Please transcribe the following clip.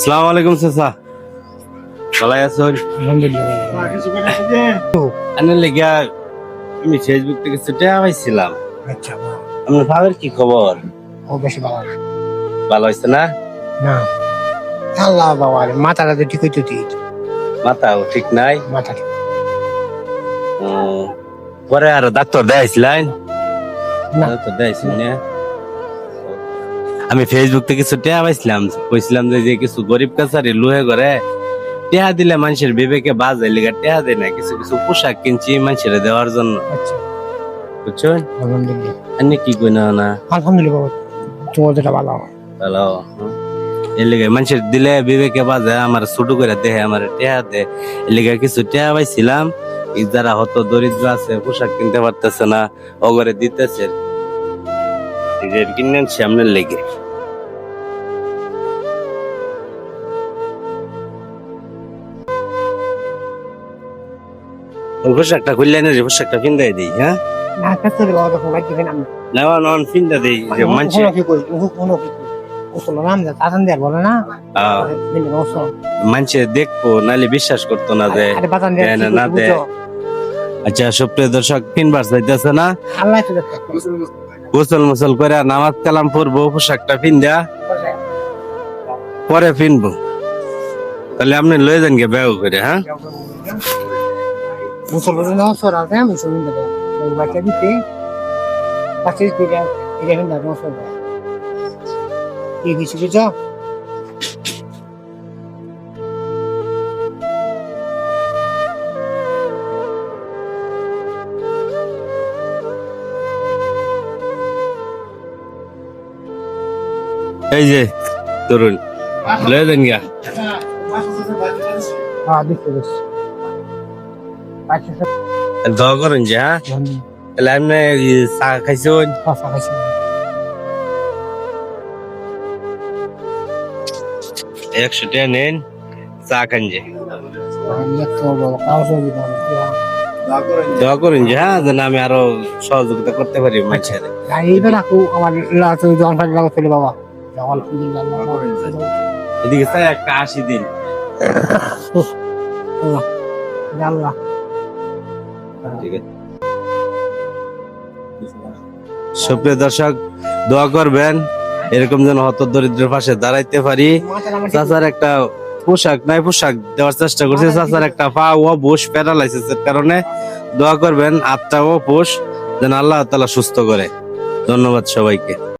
সালাম আলাইকুম চাচা। ভালাই লেগিয়া আমি ফেসবুক থেকে ছুটে আচ্ছা ভাবের কি খবর? ও বেশি বাবা ভালো হয়েছে না? না। আল্লাহ বাবা মাথাটা তো ঠিক হইতো ঠিক। মাথাও ঠিক নাই? মাথা ঠিক। পরে আর ডাক্তার দেখাইছিলেন। ডাক্তার দেখাইছিল না? আমি ফেসবুক থেকে কিছু টেহা পাইছিলাম। কইছিলাম যে যে কিছু গরিব কাছারি লুহে করে টেহা দিলে মানুষের বিবেকে বাজে লিগা টেহা দেয় না কিছু কিছু পোশাক কিনছি মানুষের দেওয়ার জন্য। আচ্ছা। বুঝছেন আপনি কি কই না? না আলহামদুলিল্লাহ যেটা ভালো আমার। এর লিগে মানুষের দিলে বিবেকে বাজে আমার ছোট করে দেহে আমার টেহা দে এর লিগে কিছু টেহা পাইছিলাম যারা হত দরিদ্র আছে পোশাক কিনতে পারতেছে না অগরে দিতেছে। যে কিনেন সামনের লেগে। পোশাকটা খুললে না যে পোশাকটা ফিন্দাই দিই হ্যাঁ? নেওয়া নন ফিন্দা দিই যে মানুষ কোনো কি কই কোনো কি কই ওসল নাম যা তাসান দেয়ার বলে না? দিন ওসল। মানুষে দেখব নাহলে বিশ্বাস করতো না যে না দেয়। আচ্ছা সুপ্রিয় দর্শক তিনবার চাইতেছে না? গোসল মুসল করে নামাজ কালাম পরবো পোশাকটা পিন্দা পরে পিনবো তাহলে আপনি লয়ে যান গে ব্যাগ করে হ্যাঁ? মুসলমান এই যে তরুণ লয়ে যান গা। হ্যাঁ দোয়া করেন যে হ্যাঁ? তাহলে আপনি চা খাইছেন? একশো টাকা নেন চা খান যে। হয়ে দোয়া করেন যে হ্যাঁ যেন আমি আরও সহযোগিতা করতে পারি মানুষের। এইবার আকু আমার লাত জন ফাজ লাগা ফেলে বাবা আলহামদুলিল্লাহ এদিকে চা একটা আশি দিন। আল্লাহ আল্লাহ। ঠিক আছে। সুপ্রিয় দর্শক দোয়া করবেন এরকম যেন হত দরিদ্রের পাশে দাঁড়াইতে পারি। চাচার একটা পোশাক নাই পোশাক দেওয়ার চেষ্টা করছি। চাচার একটা পা ও বুশ প্যারালাইসিসের কারণে দোয়া করবেন আত্মা ও পোষ যেন আল্লাহ তালা সুস্থ করে। ধন্যবাদ সবাইকে।